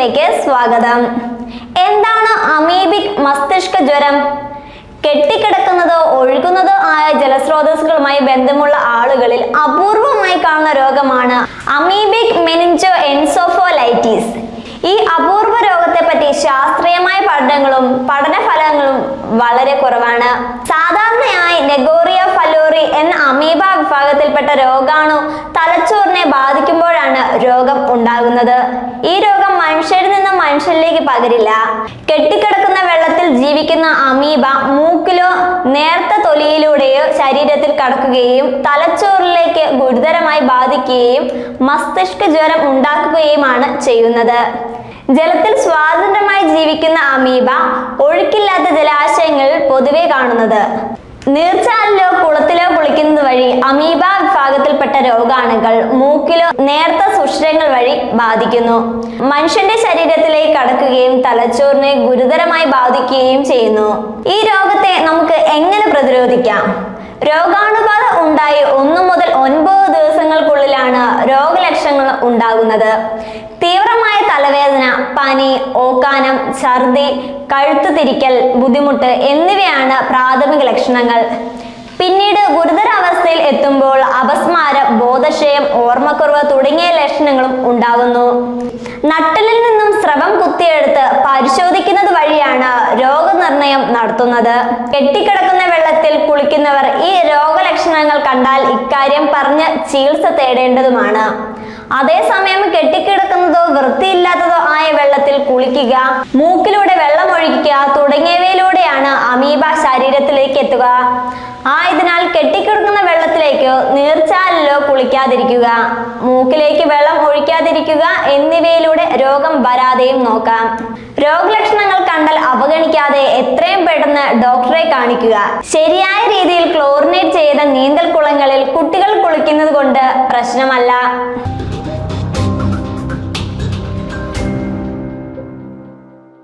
ന്യൂസിലേക്ക് സ്വാഗതം. എന്താണ് അമീബിക് മസ്തിഷ്ക ജ്വരം? കെട്ടിക്കിടക്കുന്നതോ ഒഴുകുന്നതോ ആയ ജലസ്രോതസ്സുകളുമായി ബന്ധമുള്ള ആളുകളിൽ അപൂർവമായി കാണുന്ന രോഗമാണ് അമീബിക് മെനിഞ്ചോ എൻസോഫോലൈറ്റിസ് ഈ അപൂർവ രോഗത്തെ പറ്റി ശാസ്ത്രീയമായ പഠനങ്ങളും പഠന ഫലങ്ങളും വളരെ കുറവാണ്. സാധാരണയായി നെഗോറിയ ഫലോറി എന്ന അമീബ വിഭാഗത്തിൽപ്പെട്ട രോഗാണു തലച്ചോറിനെ ബാധിക്കുമ്പോഴാണ് രോഗം ഉണ്ടാകുന്നത്. ഈ രോഗം മനുഷ്യരിലേക്ക് പകരില്ല. കെട്ടിക്കിടക്കുന്ന വെള്ളത്തിൽ ജീവിക്കുന്ന അമീബ മൂക്കിലോ നേർത്ത തൊലിയിലൂടെയോ ശരീരത്തിൽ കടക്കുകയും തലച്ചോറിലേക്ക് ഗുരുതരമായി ബാധിക്കുകയും മസ്തിഷ്ക ജ്വരം ഉണ്ടാക്കുകയുമാണ് ചെയ്യുന്നത്. ജലത്തിൽ സ്വാതന്ത്ര്യമായി ജീവിക്കുന്ന അമീബ ഒഴുക്കില്ലാത്ത ജലാശയങ്ങളിൽ പൊതുവെ കാണുന്നത്. നീർച്ചാലിലോ കുളത്തിലോ കുളിക്കുന്നത് വഴി രോഗാണുക്കൾ മൂക്കിലോ നേർത്ത സുഷിരങ്ങൾ വഴി ബാധിക്കുന്നു. മനുഷ്യന്റെ ശരീരത്തിലേക്ക് കടക്കുകയും തലച്ചോറിനെ ഗുരുതരമായി ബാധിക്കുകയും ചെയ്യുന്നു. ഈ രോഗത്തെ നമുക്ക് എങ്ങനെ പ്രതിരോധിക്കാം? രോഗാണുബാധ ഉണ്ടായി ഒന്നു മുതൽ ഒൻപത് ദിവസങ്ങൾക്കുള്ളിലാണ് രോഗലക്ഷണങ്ങൾ ഉണ്ടാകുന്നത്. തീവ്രമായ തലവേദന പനി ഓക്കാനം ഛർദി കഴുത്ത് തിരിക്കൽ ബുദ്ധിമുട്ട് എന്നിവയാണ് പ്രാഥമിക ലക്ഷണങ്ങൾ. പിന്നീട് ഗുരുതരാവസ്ഥയിൽ എത്തുമ്പോൾ അപസ്മാരം ബോധക്ഷയം ഓർമ്മക്കുറവ് തുടങ്ങിയ ലക്ഷണങ്ങളും ഉണ്ടാകുന്നു. നട്ടലിൽ നിന്നും സ്രവം കുത്തിയെടുത്ത് പരിശോധിക്കുന്നത് വഴിയാണ് രോഗനിർണയം നടത്തുന്നത്. കെട്ടിക്കിടക്കുന്ന വെള്ളത്തിൽ കുളിക്കുന്നവർ ഈ രോഗലക്ഷണങ്ങൾ കണ്ടാൽ ഇക്കാര്യം പറഞ്ഞ് ചികിത്സ തേടേണ്ടതുമാണ്. അതേസമയം കെട്ടിക്കിടക്കുന്നതോ വൃത്തിയില്ലാത്തതോ ആയ വെള്ളത്തിൽ കുളിക്കുക മൂക്കിലൂടെ വെള്ളം ഒഴിക്കുക തുടങ്ങിയവയിലൂടെയാണ് അമീബ ശരീരത്തിലേക്ക് എത്തുക. ആയതിനാൽ കെട്ടിക്കിടക്കുന്ന വെള്ളത്തിലേക്കോ നീർച്ചാലിലോ കുളിക്കാതിരിക്കുക മൂക്കിലേക്ക് വെള്ളം ഒഴിക്കാതിരിക്കുക എന്നിവയിലൂടെ രോഗം വരാതെയും നോക്കാം. രോഗലക്ഷണങ്ങൾ കണ്ടാൽ അവഗണിക്കാതെ എത്രയും പെട്ടെന്ന് ഡോക്ടറെ കാണിക്കുക. ശരിയായ രീതിയിൽ ക്ലോറിനേറ്റ് ചെയ്ത നീന്തൽ കുളങ്ങളിൽ കുട്ടികൾ കുളിക്കുന്നത് കൊണ്ട് പ്രശ്നമല്ല.